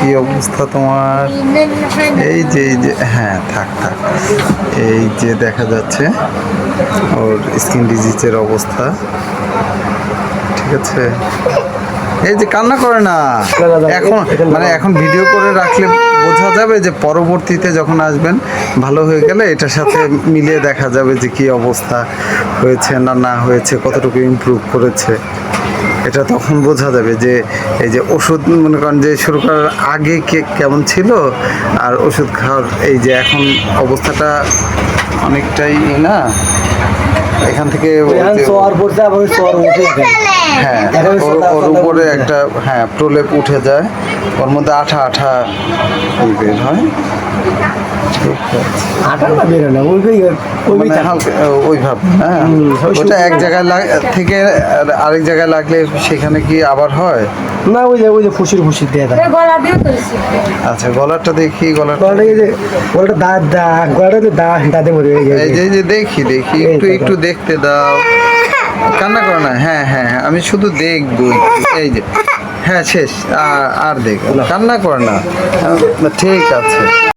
কি অবস্থা তোমার? এই যে এই যে হ্যাঁ থাক থাক। এই যে দেখা যাচ্ছে ওর স্কিন ডিজিজের অবস্থা। ঠিক আছে? এই যে কান্না করে না। এখন মানে এখন ভিডিও করে রাখলে বোঝা যাবে যে পরবর্তীতে যখন আসবেন ভালো হয়ে গেলে এটার সাথে মিলিয়ে দেখা যাবে যে কি অবস্থা হয়েছে না না হয়েছে কতটুকু ইমপ্রুভ করেছে। এটা তখন বোঝা যাবে যে এই যে ওষুধ, মনে করেন যে শুরু করার আগে কে কেমন ছিল আর ওষুধ খাওয়ার এই যে এখন অবস্থাটা অনেকটাই না? এখান থেকে হ্যাঁ এখন ওর- উপরে উঠে একটা হ্যাঁ প্রলেপ উঠে যায়। ওর মধ্যে আঠা আঠা বের হয়। মানে হ্যাঁ। ওটা এক জায়গায় থেকে আর আরেক জায়গায় লাগলে সেখানে কি আবার হয়? না ওই যে ওই যে ফুসির ফুসির দিয়ে আচ্ছা গলাটা দেখি গলাটা গলাটা এই যে গলাটা দা দা গলাটা দা দাঁতের মধ্যে এই যে এই যে দেখি দেখি একটু একটু দেখতে দাও। কান্না করো না হ্যাঁ হ্যাঁ হ্যাঁ, আমি শুধু দেখব। এই যে হ্যাঁ শেষ আর দেখ কান্না করো না। ঠিক আছে।